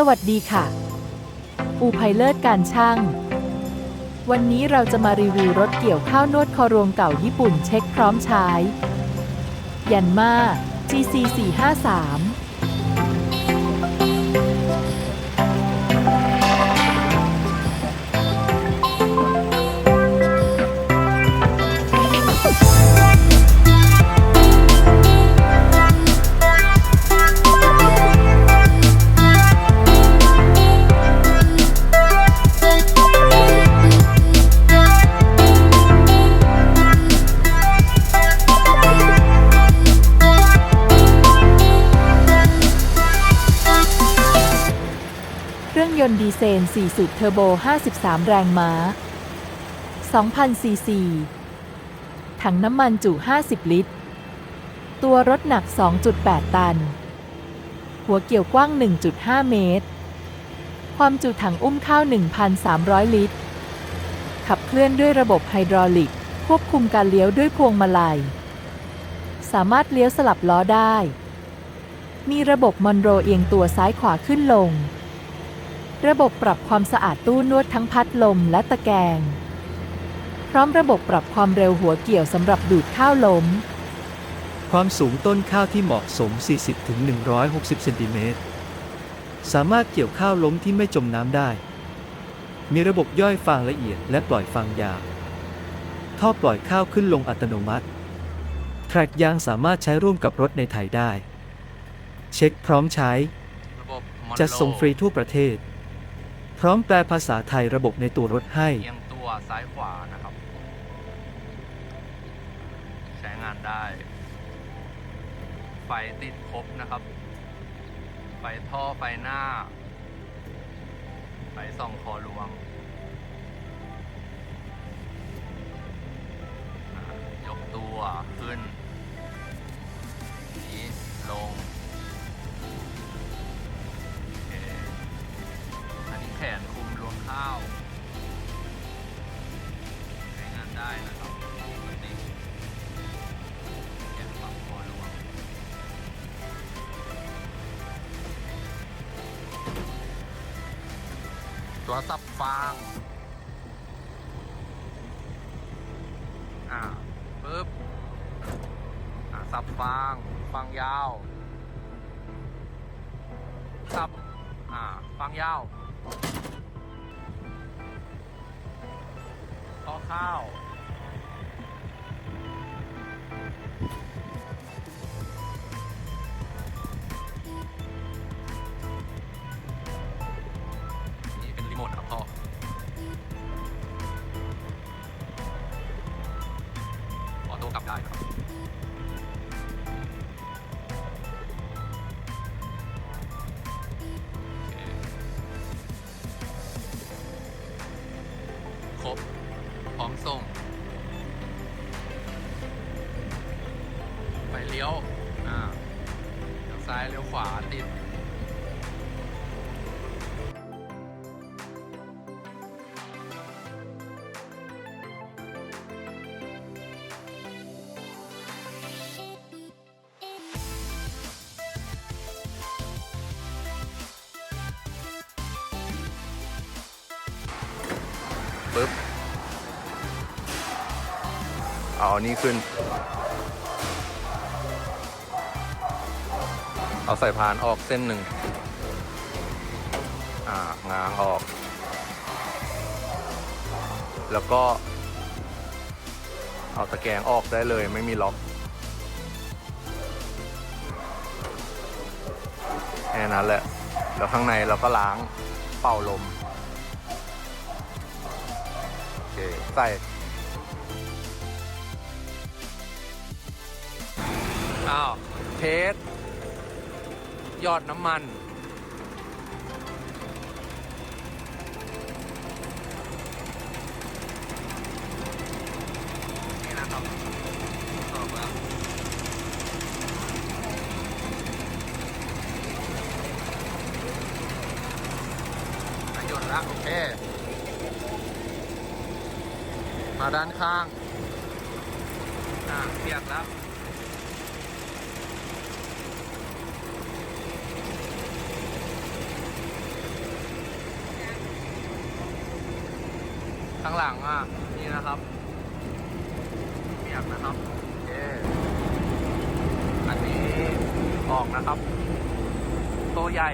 สวัสดีค่ะ อูไพเลิศการช่าง วันนี้เราจะมารีวิวรถเกี่ยวข้าวนวดคอรวงเก่าญี่ปุ่นเช็คพร้อมใช้ ยันมา GC453 เครื่องยนต์ดีเซล4 สูบเทอร์โบ 53 แรงม้า 2,000 ซีซี ถังน้ำมันจุ 50 ลิตร ตัวรถหนัก 2.8 ตัน หัวเกี่ยวกว้าง 1.5 เมตร ความจุถังอุ้มข้าว 1,300 ลิตร ขับเคลื่อนด้วยระบบไฮดรอลิก ควบคุมการเลี้ยวด้วยพวงมาลัย สามารถเลี้ยวสลับล้อได้ มีระบบมอนโรเอียงตัวซ้ายขวาขึ้นลง ระบบปรับความสะอาดตู้นวดทั้งพัดลมและตะแกรงพร้อมระบบปรับความเร็วหัวเกี่ยวสำหรับดูดข้าวล้ม ความสูงต้นข้าวที่เหมาะสม 40-160เซนติเมตร สามารถเกี่ยวข้าวล้มที่ไม่จมน้ำได้ มีระบบย่อยฟางละเอียดและปล่อยฟางยาว ท่อปล่อยข้าวขึ้นลงอัตโนมัติ แทร็กยางสามารถใช้ร่วมกับรถในไทยได้ เช็คพร้อมใช้ระบบมอนจัดส่งฟรีโลทั่วประเทศ พร้อมแปลภาษาไทยระบบในตัวรถให้ เอียงตัวซ้ายขวานะครับ ใช้งานได้ ไฟติดครบนะครับ ไฟท่อไฟหน้า ไฟส่องคอรวงยกตัวขึ้นนี้ลง ตัวสับฟางอ่าปึ๊บอ่าสับฟางฟางยาวสับอ่าฟางยาวข้อข้าว ลี้ยว อ่าเลี้ยวซ้ายเลี้ยวขวาติดปึ๊บ เอาอันนี้ขึ้น เอาใส่พานออกเส้นหนึ่งอ่างางออก แล้วก็ เอาตะแกรงออกได้เลยไม่มีล็อกแค่นั้นแหละ แล้วข้างในเราก็ล้างเป่าลมโอเคใส่อ้าวเทส ยอดน้ำมัน นี่นะครับตอบแล้วอะหยดละโอเค มาด้านข้าง อ่าเปียกแล้ว ข้างหลังอะ นี่นะครับเปียกนะครับโอเคอันนี้ออกนะครับโตใหญ่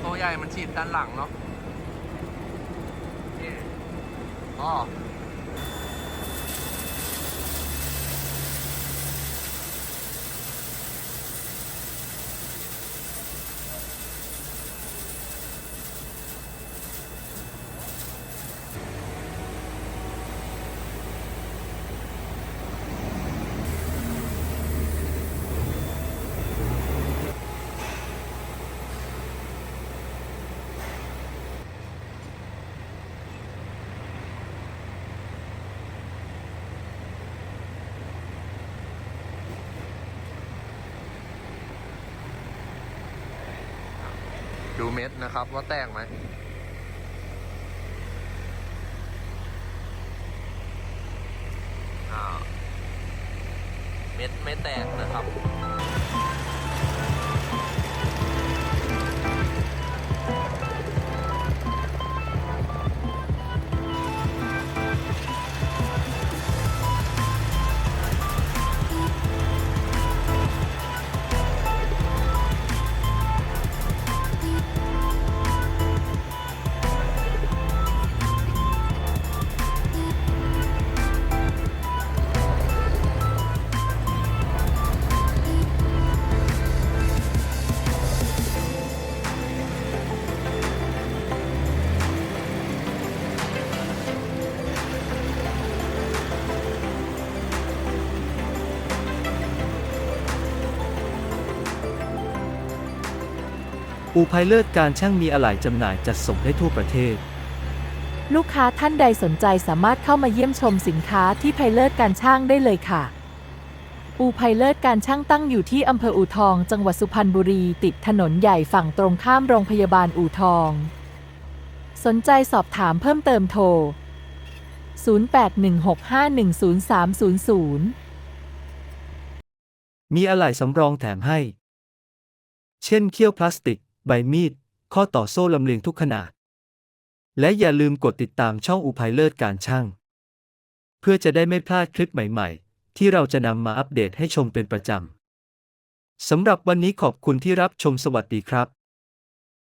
โตใหญ่มันฉีดด้านหลังเนาะอ๋อ ดูเม็ดนะครับว่าแตกไหมเม็ดไม่แตกนะครับ อูไพเลิศการช่างมีอะไหล่จำหน่ายจัดส่งได้ทั่วประเทศ ลูกค้าท่านใดสนใจสามารถเข้ามาเยี่ยมชมสินค้าที่ไพเลิศการช่างได้เลยค่ะ อูไพเลิศการช่างตั้งอยู่ที่อำเภออู่ทอง จังหวัดสุพรรณบุรี ติดถนนใหญ่ฝั่งตรงข้ามโรงพยาบาลอู่ทอง สนใจสอบถามเพิ่มเติมโทร 0816510300มีอะไหล่สำรองแถมให้ เช่นเขี้ยวพลาสติก ใบมีด ข้อต่อโซ่ลำเลียงทุกขนาด และอย่าลืมกดติดตามช่องอุภัยเลิศการช่าง เพื่อจะได้ไม่พลาดคลิปใหม่ๆ ที่เราจะนำมาอัปเดตให้ชมเป็นประจำสำหรับวันนี้ขอบคุณที่รับชมสวัสดีครับ